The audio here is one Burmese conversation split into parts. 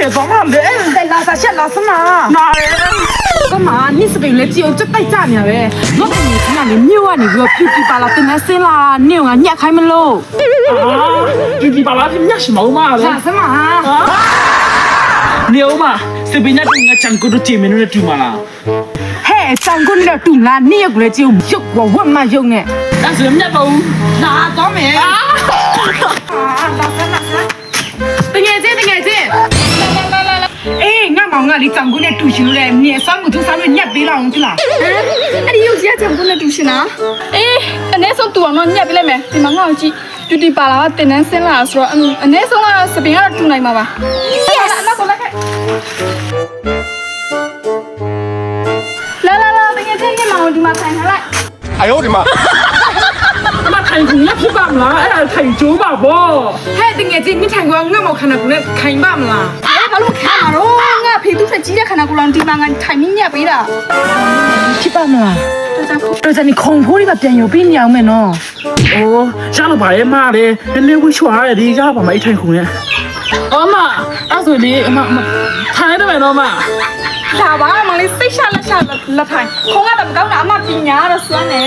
别装了嘞，在拉萨县拉什么？哪嘞？干嘛？你是被来只有这带炸呢呗？我跟你讲，你牛啊，你不要噼里啪啦等来生啦，牛啊，压开门喽！啊，你你把那边伢是毛嘛嘞？啥什么啊？啊，牛嘛，这边那边讲过都见面了住嘛啦。嘿，张哥你那懂啦，你也过来只有肉我我嘛用呢。但是人家都哪搞没？ 俺毛俺你张哥那读书嘞，你上个就上个你别了，对啦。 အဲ့ဒီရုပ်ကြီးကကြံကုန်နဲ့တူရှင်လားအေးအနည်းဆုံးတူအောင်တော့ညက်ပြလိုက်မယ်ဒီမှာငါ့ကိုကြည့်တူတီပါလာကတင်တန်းဆင်းလာဆိုတော့အင်းအနည်းဆုံးကတော့စပင်ကတော့တူနိုင်မှာပါ yes နောက်ကိုလိုက်ခဲ့လာလာလာတကယ်ချင်းညမောင်ဒီမှာထိုင်ထားလိုက် 哎呦我的妈！那太空那屁棒啦，哎，太久吧不？ ဟဲ့တကယ်ချင်းမိထိုင်ကွာငါ့မောက်ခန္ဓာကိုယ်နဲ့ခိုင်ပါမလား အဲ့ဘာလို့ခံမှာတော့ငါ ့ ဖေသူ့ထက်ကြီးတဲ့ခန္ဓာကိုယ်လောင်ဒီမှာငါထိုင်မိညက်ပေးတာဖြစ်ပါမလားတော်ကြဖို့တော်ကြနေခုံဖိုးလေးကပြန်ယူပြီးညောင်မယ်နော်โอ้ရတော့ဗါရဲမားတယ်နည်းနည်းဝှချွာရတယ်ဒီရပါမအိတ်ထိုင်ခုံနဲ့အမအဲ့ဆိုလေအမထိုင်ရမယ်နော်မ လာပါမလေးစိတ်ရှလက်ရှလက်ထိုင်ခုံးကတော့မကောင်းတာအမပညာတော့စွမ်းနေ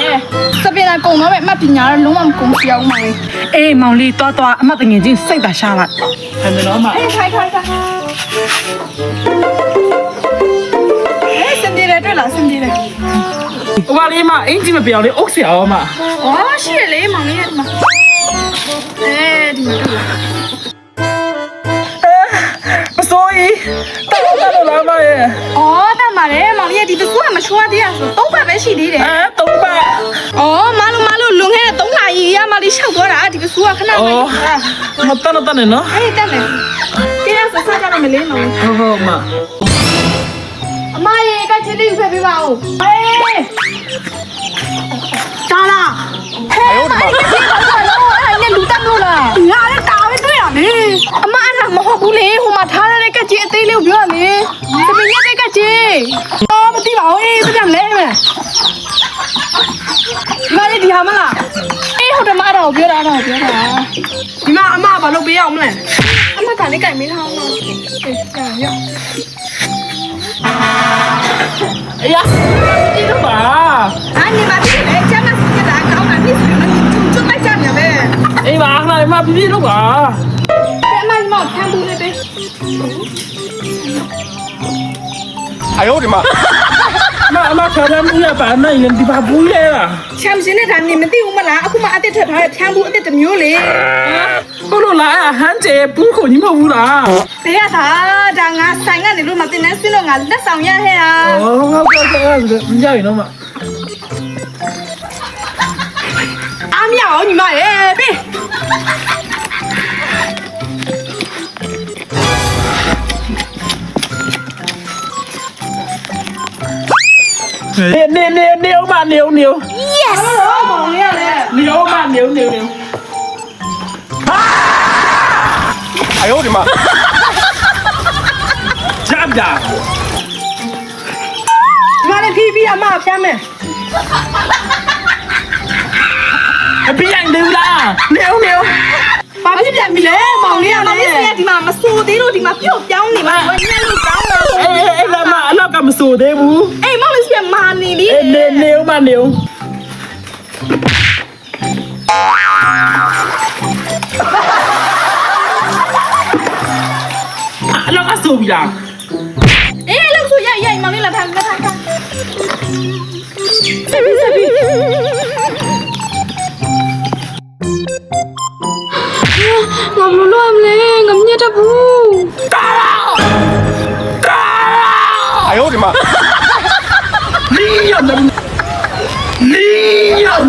စပင်လာကုံတော့ပဲအမပညာတော့လုံးဝမကုံပြအောင်မလေးအေးမောင်လေးသွားသွားအမတငယ်ချင်းစိတ်သာရှာလိုက်ဟမ်တော့မအေးထိုင်ထိုင်ထိုင်အေးစင်ပြေတယ်တွေ့လားစင်ပြေတယ်ဟိုကလေးမအင်ကြီးမပြောင်းလေးအုတ်ဆရာအောင်မ။အော်ရှိရလေမောင်လေးကဒီမှာ။အဲဒီမှာတွေ့လား။ ရှိသေးတယ်အဲသုံးပတ်အော်မလို့မလို့လွန်ခဲ့တဲ့3နာရီရမလေးရှောက်သွားတာဒီကဆူကခဏမှအော်မတန်တန်နဲ့နော်အေးတန်တယ်ပြရစစကြတော့မလေးနော်ဟုတ်ဟုတ်မအမရေကချစ်လေးယူဖက်ပေးပါဦးအေးတာလာဟဲ့ဘာလို့အဲ့နဲ့လူတက်လို့လားငါလည်းတာပဲတွေ့ရလေအမအဲ့ဒါမဟုတ်ဘူးလေဟိုမှာထားတဲ့ကက်ကြီးအသေးလေးကိုပြောရလေသမီးရတဲ့ကက်ကြီး ပြောတာအဲ့ဒါကိုပြောတာ ဒီမှာအမဘာလို့ပေးရအောင်မလဲ အမကလေးကြိုက်မင်းထောင်းတော့အေးကြာရ 哎呀，你干嘛？ အာနေပါပြီလေကျမစကတာကောင်းတာဖြစ်တယ်နော်ကျွတ်လိုက်ကြတယ်ပဲ 哎妈，那妈逼逼了吧？ အမမောက်ခံဘူးလေပဲ 哎呦我的妈！ ဘာခါရမ်းဦးရပါနိုင်ရင်ဒီဘာဘူးလဲလားချမ်ရှင်နဲ့ဒါနေမသိဘူးမလားအခုမှအသက်ထွက်ထားတဲ့ဖြန်းဘူးအသက်တစ်မျိုးလေဘလို့လားဟန်ကျေဘူးခုညီမဟုတ်ဘူးလားဘယ်ရသာဒါငါဆိုင်ကနေလို့မတင်နေစစ်လို့ငါလက်ဆောင်ရခဲ့တာဟုတ်ဟုတ်ကဲ့ကဲ့မကြိုက်နော်မအမရအောင်ညီမရဲ့ပေး 牛牛牛牛嘛牛牛 yes မောင်လေးရလေ 牛嘛牛牛牛。哎呦我的妈！加不加？ ဒီမှာလည်းဖြည်းဖြည်းအမဖျမ်းမယ် 别让牛啦，牛牛。 ဘာဖြစ်ပြန်ပြီလဲမောင်လေးရ မောင် လေ လေးစရဒီမှာမဆိုသေးလို့ဒီမှာပြုတ်ပြောင်းနေမှာညက်လို့ကောင်းတာ 哎哎哎，那嘛那干么说的不？ အေးမောင်လေး thằng man gì đi Ê, nếu mà nếu Alang asu bilang. Eh, alang su yai yai mami lah thang thang thang. Sabi sabi. Ngam lu lu am le, ngam nya da bu. Tara. Tara. Ayo di mah. Liyan! Liyan!